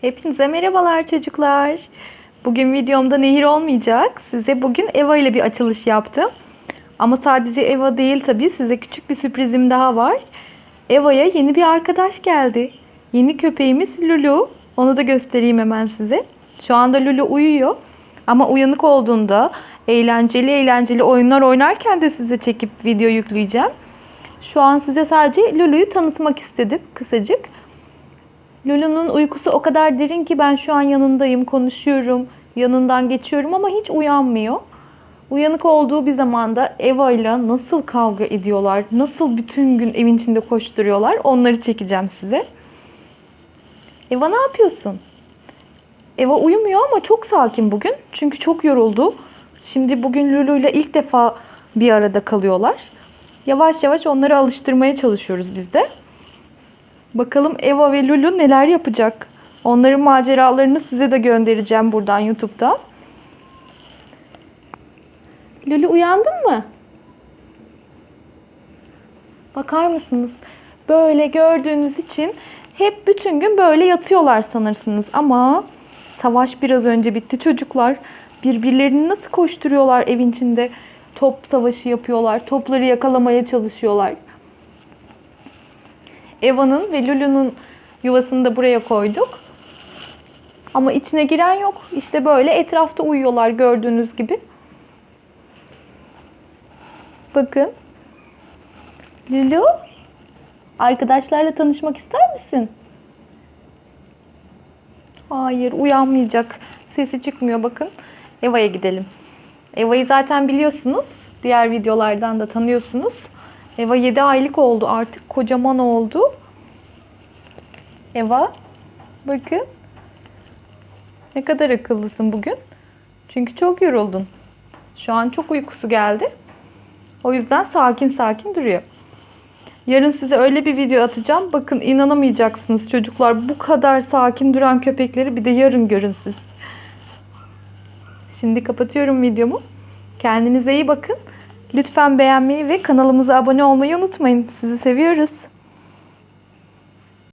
Hepinize merhabalar çocuklar. Bugün videomda nehir olmayacak. Size bugün Eva ile bir açılış yaptım. Ama sadece Eva değil tabii. Size küçük bir sürprizim daha var. Eva'ya yeni bir arkadaş geldi. Yeni köpeğimiz Lulu. Onu da göstereyim hemen size. Şu anda Lulu uyuyor. Ama uyanık olduğunda eğlenceli eğlenceli oyunlar oynarken de size çekip video yükleyeceğim. Şu an size sadece Lulu'yu tanıtmak istedim kısacık. Lulu'nun uykusu o kadar derin ki ben şu an yanındayım, konuşuyorum, yanından geçiyorum ama hiç uyanmıyor. Uyanık olduğu bir zamanda Eva ile nasıl kavga ediyorlar, nasıl bütün gün evin içinde koşturuyorlar onları çekeceğim size. Eva ne yapıyorsun? Eva uyumuyor ama çok sakin bugün. Çünkü çok yoruldu. Şimdi bugün Lulu ile ilk defa bir arada kalıyorlar. Yavaş yavaş onları alıştırmaya çalışıyoruz biz de. Bakalım Eva ve Lulu neler yapacak? Onların maceralarını size de göndereceğim buradan YouTube'da. Lulu uyandın mı? Bakar mısınız? Böyle gördüğünüz için hep bütün gün böyle yatıyorlar sanırsınız ama savaş biraz önce bitti çocuklar. Birbirlerini nasıl koşturuyorlar evin içinde? Top savaşı yapıyorlar. Topları yakalamaya çalışıyorlar. Eva'nın ve Lulu'nun yuvasını da buraya koyduk. Ama içine giren yok. İşte böyle etrafta uyuyorlar gördüğünüz gibi. Bakın. Lulu, arkadaşlarla tanışmak ister misin? Hayır, uyanmayacak. Sesi çıkmıyor bakın. Eva'ya gidelim. Eva'yı zaten biliyorsunuz. Diğer videolardan da tanıyorsunuz. Eva 7 aylık oldu artık. Kocaman oldu. Eva bakın. Ne kadar akıllısın bugün. Çünkü çok yoruldun. Şu an çok uykusu geldi. O yüzden sakin sakin duruyor. Yarın size öyle bir video atacağım. Bakın inanamayacaksınız çocuklar. Bu kadar sakin duran köpekleri bir de yarın görün siz. Şimdi kapatıyorum videomu. Kendinize iyi bakın. Lütfen beğenmeyi ve kanalımıza abone olmayı unutmayın. Sizi seviyoruz.